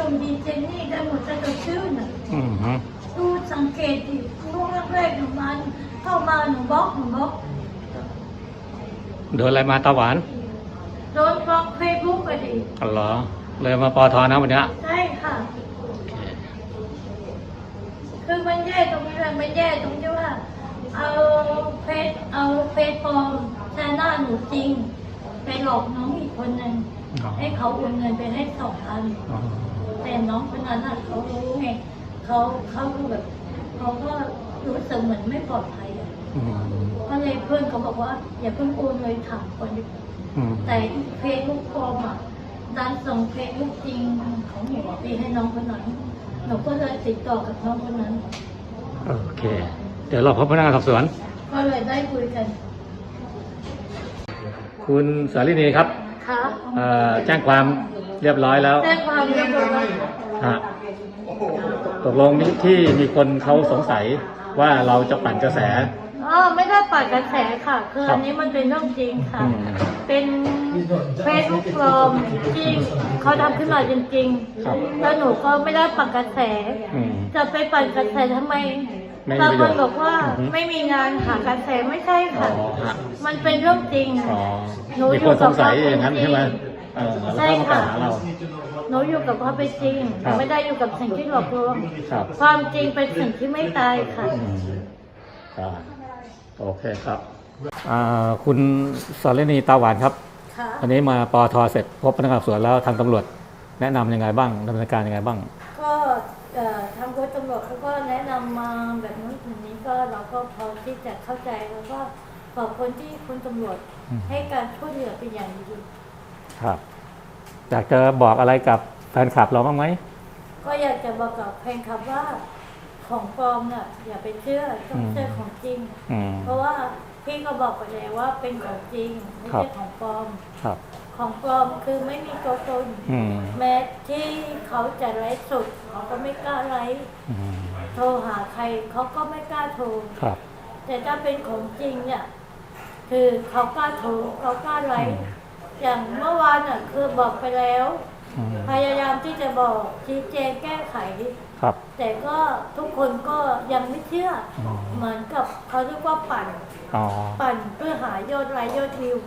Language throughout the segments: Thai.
ชมดีเจนนี่ได้หมดถ้าเราชื่อน่ะอืมฮึดูสังเกตดิช่วงแรกๆหนูมาเข้ามาหนูบล็อกหนูบล็อกโดนอะไรมาตาหวานโดนบล็อกเฟซบุ๊กไปดิอ๋อเหรอเลยมาปอทอนะวันเนี้ยใช่ค่ะ คือมันแย่ตรงนี้เลยมันแย่ตรงที่ว่า เอาเฟซเอาเฟซปลอมแทนหน้าหนูจริง ไปหลอกน้องอีกคนหนึ่งอ๋อให้เขาโอนเงินไปให้สองพันอ๋อ แต่น้องคนนั้นน่ะเขารู้ไงเขาเขาก็แบบเขาก็รู้สึกเหมือนไม่ปลอดภัยอะอืมก็เลยเพื่อนเขาบอกว่า อย่าเพิ่งโอนเลยถามก่อนดีกว่าอืมแต่เฟซบุ๊กปลอมอะดันส่งเฟซบุ๊กจริงของหนูไปให้น้องคนนั้นหนูก็เลยติดต่อกับน้องคนนั้น โอเค เดี๋ยวเราพบพนักงานสอบสวน ก็เลยได้คุยกัน คุณสารินีครับค่ะเอ่อแจ้งความ เรียบร้อยแล้วแจ้งความเรียบร้อยฮะตกลงนี้ที่มีคนเขาสงสัยว่าเราจะปั่นกระแส อ๋อไม่ได้ปัดกระแสค่ะ คือครับอันนี้มันเป็นเรื่องจริงค่ะอืมเป็นเฟซบุ๊กปลอมจริงเขาทำขึ้นมาจริงครับๆแล้วหนูก็ไม่ได้ปัดกระแสอืมจะไปปั่นกระแสทำไมไม่มีบางประคโยชน์นบอกว่าอือฮึไม่มีงานหากระแสไม่ใช่อ๋อค่ะฮะมันเป็นเรื่องจริงอ๋อหนูมีอยู่คนสงสัยกับอย่างนั้นความใช่ไหมจริง เออแล้วก็มากล่าวหาเรา หนูอยู่กับความเป็นจริงครับไม่ได้อยู่กับสิ่งที่หลอกลวงครับ ความจริงเป็นสิ่งที่ไม่ตายค่ะ อืมครับโอเคครับอ่าคุณสรณีตาหวานครับ ค่ะวันนี้มาปอทเสร็จพบพนักงานสอบสวนแล้วทางตำรวจ แนะนำยังไงบ้างดำเนินการยังไงบ้าง ก็เอ่อทางรถตำรวจเขาก็แนะนำมาแบบนู้นแบบนี้ก็เราก็พอที่จะเข้าใจแล้วก็ขอบคุณที่คุณตำรวจอืมให้การช่วยเหลือเป็นอย่างดี ครับอยากจะบอกอะไรกับแฟนคลับเราบ้างไหมก็อยากจะบอกกับแฟนคลับว่าของปลอมน่ะอย่าไปเชื่อต้องเชื่อของจริง อืม เพราะว่าพี่ก็บอกไปแล้วว่าเป็นของจริงไม่ครัใช่บ ของปลอม ครับ ของปลอมคือไม่มีตัวตนอืมแม้ที่เขาจะไลฟ์สดเขาก็ไม่กล้าไลฟ์อืมโทรหาใครเขาก็ไม่กล้าโทร ครับ แต่ถ้าเป็นของจริงเนี่ย คือเขากล้าโทรเขากล้าไลฟ์ อย่างเมื่อวานน่ะคือบอกไปแล้ว อืมพยายามที่จะบอกชี้แจงแก้ไข ครับ แต่ก็ทุกคนก็ยังไม่เชื่ออม เหมือนกับเขาเรียกว่าปั่น อ๋อ ปั่นเพื่อหายอดไลค์ยอดวิว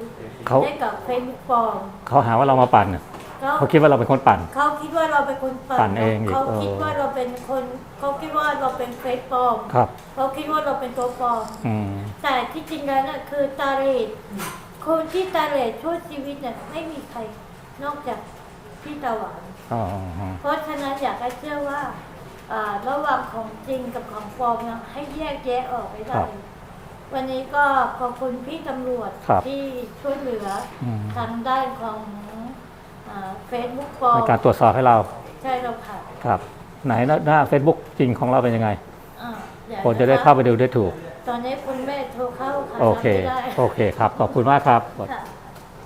เขาให้กับเฟซบุ๊กปลอมเขาหาว่าเรามาปั่นน่ะเขาเขาคิดว่าเราเป็นคนปั่น เขาคิดว่าเราเป็นคนปั่นปั่นเองอีกเขาเออคิดว่าเราเป็นคนเขาคิดว่าเราเป็นเฟซปลอมครับ เขาคิดว่าเราเป็นตัวปลอม อืมแต่ที่จริงแล้วน่ะคือตาเรศ คนที่ตาเรศช่วยชีวิตเนี่ยไม่มีใครนอกจากพี่ตาหวานอ๋อเพราะฉะนั้นอยากให้เชื่อว่าอ่าระหว่างของจริงกับของปลอมเนี่ยให้แยกแยะออกไปได้ วันนี้ก็ขอบคุณพี่ตำรวจครับที่ช่วยเหลืออืมทางด้านของเฟซบุ๊กปลอมในการตรวจสอบให้เราใช่เราค่ะครับ ไหนหน้าหน้าเฟซบุ๊กจริงของเราเป็นยังไง อ่าดี๋ยวคนจะได้เข้าไปดูได้ถูก ตอนนี้คุณแม่โทรเข้าค่ะโอเครับไม่ได้โอเคครับ ขอบคุณมากครับ ค่ะ